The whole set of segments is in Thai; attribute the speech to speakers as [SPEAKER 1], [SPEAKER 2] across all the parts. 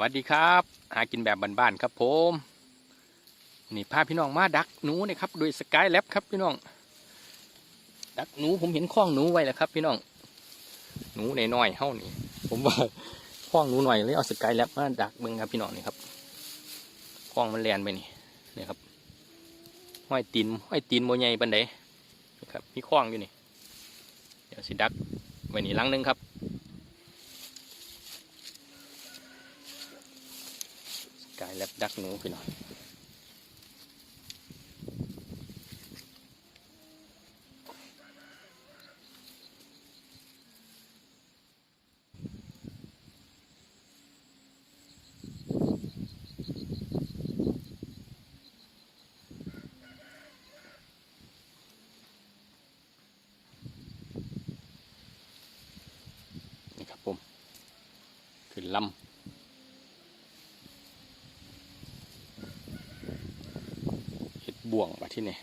[SPEAKER 1] วัสดีครับ หากินแบบบ้านๆครับผมนี่พาพี่น้องมาดักหนูนะครับโดยสกายแลบครับพี่น้อง ดักหนูผมเห็นข้องหนูไว้แล้วครับ พี่น้องหนูในน้อยเท่านี้ผมว่าข้องหนูหน่อยเลยเอาสกายแลบมาดักเบิ่งครับพี่น้องนี่ครับข้องมันแลนไปนี่นี่ครับห้อยตีนห้อยตีนโมใหญ่ปันไดนี่ครับมีข้องอยู่นี่ เดี๋ยวสิดักไว้นี่ลังหนึงครับ กายแลบ ดักหนูพี่น้องนี่ครับผม ขึ้นลำ เห็ด บ่วงมาที่นี่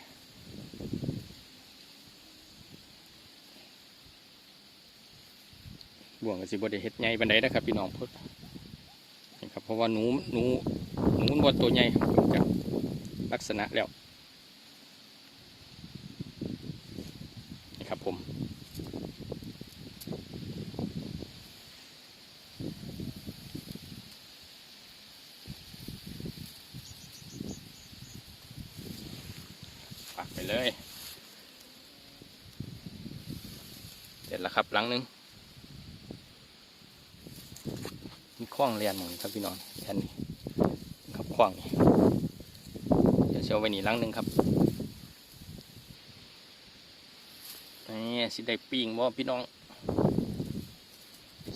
[SPEAKER 1] บ่วงก็สิบ่ได้เห็ดใหญ่บันไดนะครับพี่น้องเพิ่นนี่ครับเพราะว่าหนูหนูหนูมันบ่ตัวใหญ่จากลักษณะแล้วนี่ครับผมฝากไป เลย เสร็จแล้วครับหลังหนึงมีคล้องเรียนหมดครับพี่น้องแค่นี้ครับคล้องนี่เดี๋ยวเชียวไว้นี่หลังหนึงครับนี่สิได้ปิ้งบ่พี่น้อง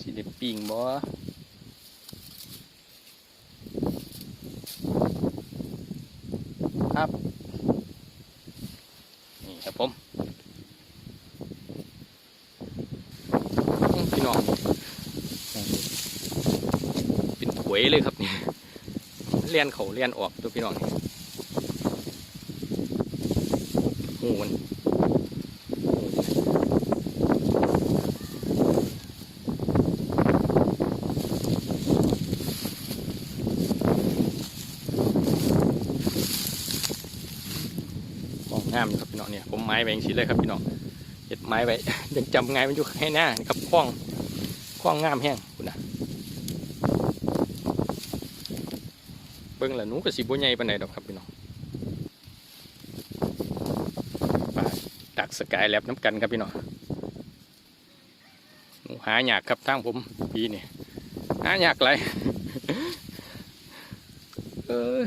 [SPEAKER 1] สิได้ปิ้งบ่ครับ นี่ครับผมอื้อพี่ น้องเป็นถวยเลยครับนี่เลียนเขาเลียนออกตัวพี่น้องนี่หูมันมองงามอยู่ครับพี่น้องเนี่ยผมไม้ไปอย่างนี้เลยครับพี่น้องเห็ดไม้ไว้ยังจำไงมันอยู่ให้หน้านี่ครับคล้อง คล้องงามแห้งคุณนะเบิ่งละหนูกับสีบัวใหญ่ปานใดดอกครับพี่น้องดักสกายแลบน้ำกันครับพี่น้องหนูหายากครับทางผมปีนี้หาหยากไรเออ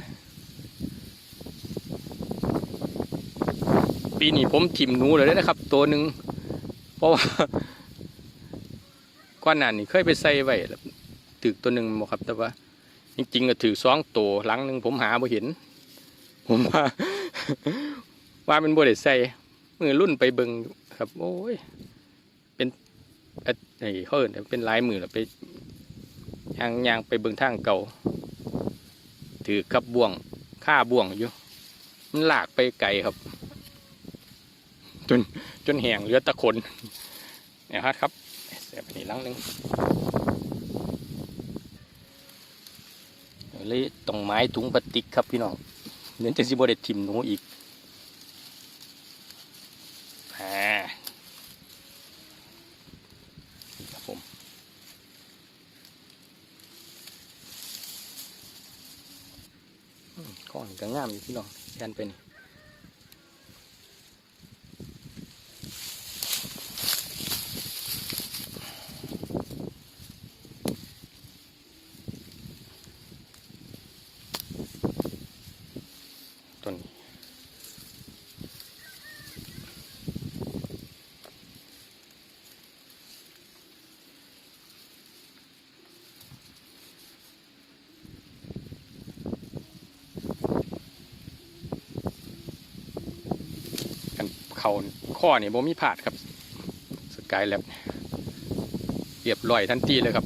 [SPEAKER 1] ปีนี้ผมถิ่มหนูเลยนะครับ ตัวหนึ่งเพราะว่า ก้อนหนานนี่เคยไปใส่ไว้ถือตัวหนึ่งบ่ครับ แต่ว่า จริงๆก็ถือสองตัวหลังหนึ่งผมหาบ่เห็น ผมว่าว่าเป็นบ่ได้ใส่มือรุ่นไปเบิงครับ โอ้ย เป็นอ็ดไอ้เขาเอินเป็นลายมือแล้วไปยางยางไปเบิงทางเก่า ถือกับบ่วงค่าบ่วงอยู่ มันหลากไปไกลครับ จนจนแหงเหลือตะคนเนี่ยครับ เสียบอันนี้ลังหนึงเลยต้องไม้ถุงพลาสติกครับพี่น้องเดี๋ยวจะสิบได้ทิมหนูอีกอ่าครับผมก้อนก็งามอยู่พี่น้องแทนเป็นต้นนี้กันเข้อนี่บ่มีผาดครับ สกายแลบเรียบร้อยทันทีเลยครับ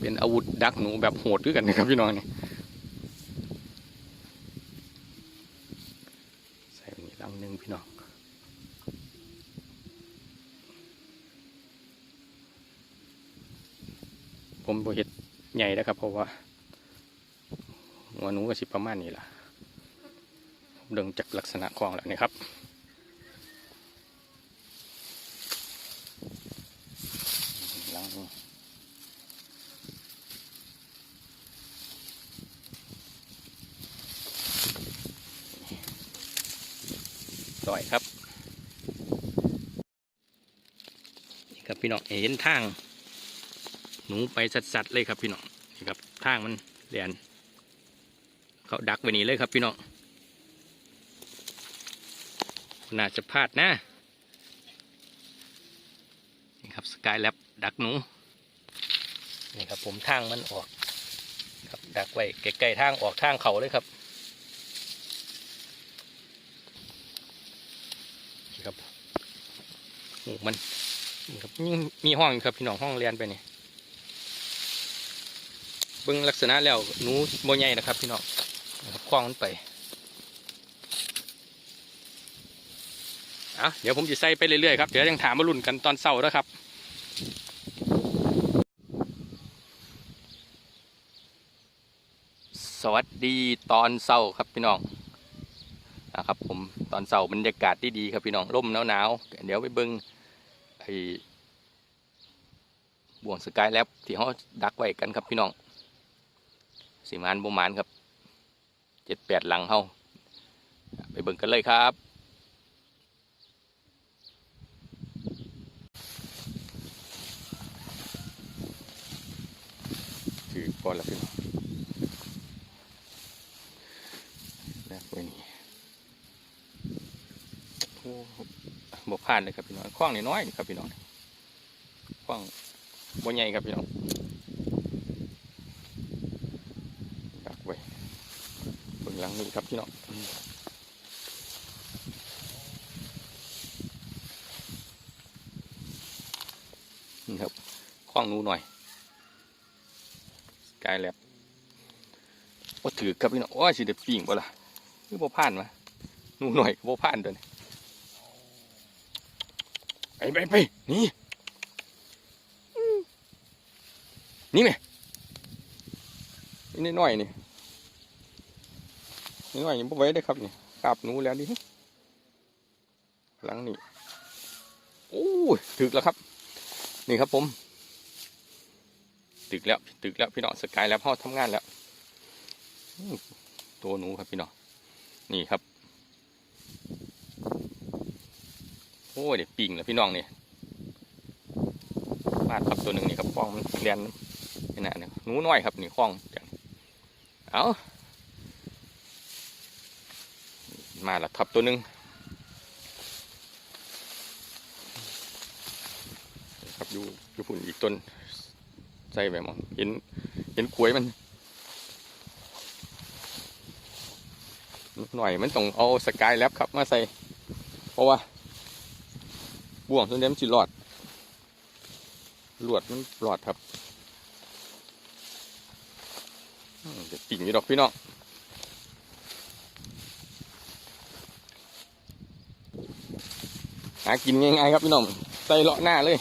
[SPEAKER 1] เป็นอาวุธดักหนูแบบโหดด้วยกันนะครับพี่น้องนี่ใส่ไปนี่ลังหนึ่งพี่น้องผมบเห็ดใหญ่นะครับ เพราะว่าหัวหนูก็สิประมาณนี้ล่ะเดิงจากลักษณะคลองแล้วนี่ครับ หลังนี้ลอยครับนี่ครับพี่น้องเห็นทาง หนูไปสัดๆเลยครับพี่น้องนี่ครับทางมันเรียนเขาดักไว้นี่เลยครับพี่น้องน่าจะพลาดนะนี่ครับสกายแลบ ดักหนูนี่ครับ ผมทางมันออก ครับ ดักไว้ใกล้ๆทางออกทางเขาเลยครับนี่ครับหมูมันนี่ครับยังมีห้องครับพี่น้องห้องเรียนไปนี่เบิ่งลักษณะแล้วหนูโบใหญ่นะครับ พี่น้องครับคว้างมันไปอะเดี๋ยวผมจะใส่ไปเรื่อยๆครับ เดี๋ยวยังถามมาลุ่นกันตอนเศร้าแล้วครับ สวัสดีตอนเศร้าครับพี่น้องนะครับผมตอนเศร้าบรรยากาศที่ดีครับพี่น้องร่มหนาวๆเดี๋ยวไปเบิ่งไอ้บ่วงสกายแลบที่เขาดักไว้กันครับพี่น้องสิมานบุมานครับเจ็ดแปดหลังเฮาไปเบิ่งกันเลยครับถือก่อนแล้วพี่น้องแล้วไว้นี่โอ้บก ผ่านเลยครับพี่น้องคล้องน้อยๆครับพี่น้องคล้องบนใหญ่ครับพี่น้องดักไว้เบื้องหลังนี่ครับพี่น้องนี่ครับคว้างนูหน่อยกายแลบโอ้ถือครับพี่น้องโอ้ยสิเด็ดปิ่งบ่ล่ะคือบ่ผ่านมานูหน่อยก็บ่ผ่านตัวนี้ ไปไปไปนี่อืมนี่ไหมนี่น้อยๆนี่นี่น้อยยังบ่ไว้ได้อครับนี่กราบหนูแล้วดิหลังนี่โอ้ยถึกแล้วครับ นี่ครับผมตึกแล้วตึกแล้วพี่น้องสกายแล้วพ่อทำงานแล้วอื้อตัวหนูครับพี่น้องนี่ครับ โอ้ยเดี๋ยวปิ่งแล้วพี่น้องนี่มาดครับตัวหนึ่งนี่ครับฟองมันเรียนนี่นะเนี่ยหนูน้อยครับนี่คล้องเอามาและทับตัวหนึ่งครับอยู่อยู่ฝุ่นอีกต้นใส่ไปมองเห็นเห็นขวยมันหน่อยมันต้องเอาสกายแลบครับมาใส่ เพราะว่า บ่วงตัวนี้มันจิหลอดหลวดมันหลอดครับอืมเดี๋ยวปิ่งอยู่ดอกพี่น้องหากินง่ายๆครับพี่น้องใส่เลาะหน้าเลย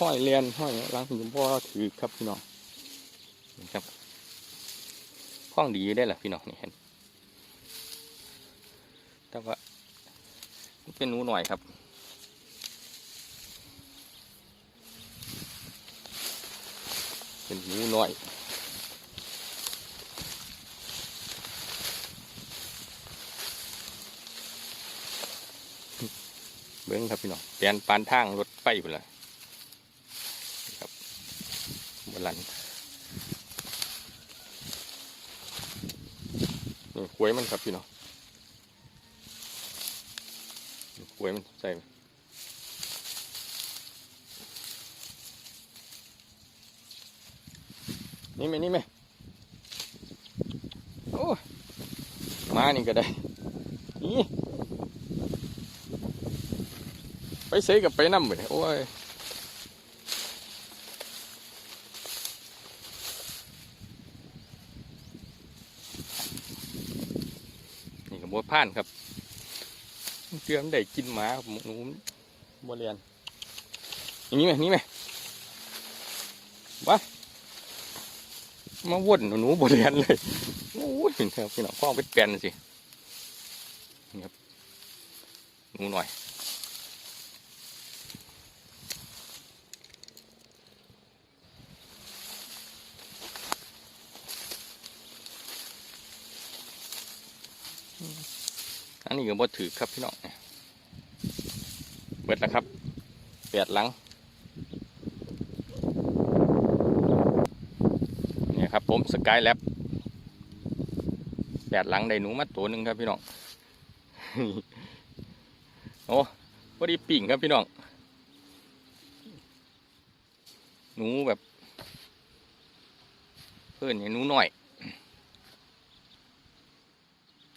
[SPEAKER 1] ห้อยเรียนห้อยล้างหินพ่อถือครับพี่น้องนะครับข้องดีได้แหละพี่น้องนี่เห็น แต่ว่ามัน เป็นหนูหน่อยครับ เป็นหนูน้อยเบิ้งครับพี่น้องแปลนปานทางรถไฟไปเลยครับบนหลังนี่ควยมันครับพี่น้อง นี่ควยมันใส่นี่ไหมนี่ไหมโอ้มานี่ก็ได้นี่ไปเสกับไปน้ำไปโอ้ยนี่กับบัวผ่านครับ เกลือมันได้กินหมาครับหมูหนูบัวเรียนอย่างนี้ไหมนี่ไหมวะมาวนหนูบริเวณเลยโอ้ยครับพี่น้องข้องเป็นแปลนสินี่ครับหนูหน่อย อันนี้ก็บ่ถือครับพี่น้องเบิดแล้วครับแปดหลังเนี่ยครับผมสกายแลบแปดหลังได้หนูมาตัวหนึ่งครับพี่น้องโอ้พอดีปิ่งครับพี่น้อง หนูแบบ เพื่อนเนี่ยหนูหน่อย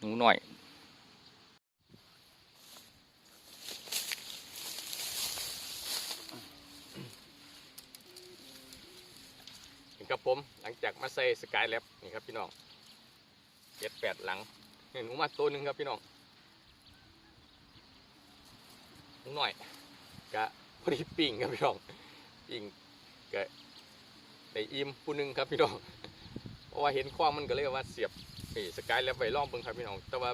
[SPEAKER 1] หนูหน่อย นี่ครับผมหลังจากมา ใส่สกายแลบนี่ครับพี่น้องเจ็ดแปดหลังนี่หนูมาตัวหนึ่งครับพี่น้องหนูหน่อยกะพอดีปิ่งครับพี่น้องปิ่งกะได้อิ่มผู้หนึ่งครับพี่น้องเพราะว่าเห็นความมันก็เลยว่าเสียบนี่สกายแลบไว้ล่องเบิ่งครับพี่น้อง แต่ว่า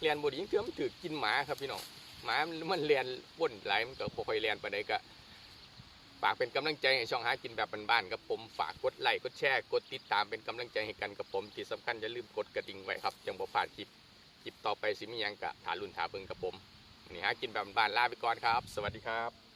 [SPEAKER 1] เรียนบดีเถื่อมันถือกินหมาครับพี่น้องหมามันเรียนว่นหลายมันก็บ่ค่อยเรียนปานใดก็ ฝากเป็นกำลังใจให้ช่องหากินแบบบ้านๆกับผมฝากกดไลค์กดแชร์กดติดตามเป็นกำลังใจให้กันกับผมที่สำคัญอย่าลืมกดกระดิ่งไว้ครับจังบ่พลาดคลิปคลิปต่อไปสิมียังกะถารุ่นถาเบิงกับผมนนี่หากินแบบบ้านๆลาไปก่อนครับ สวัสดีครับ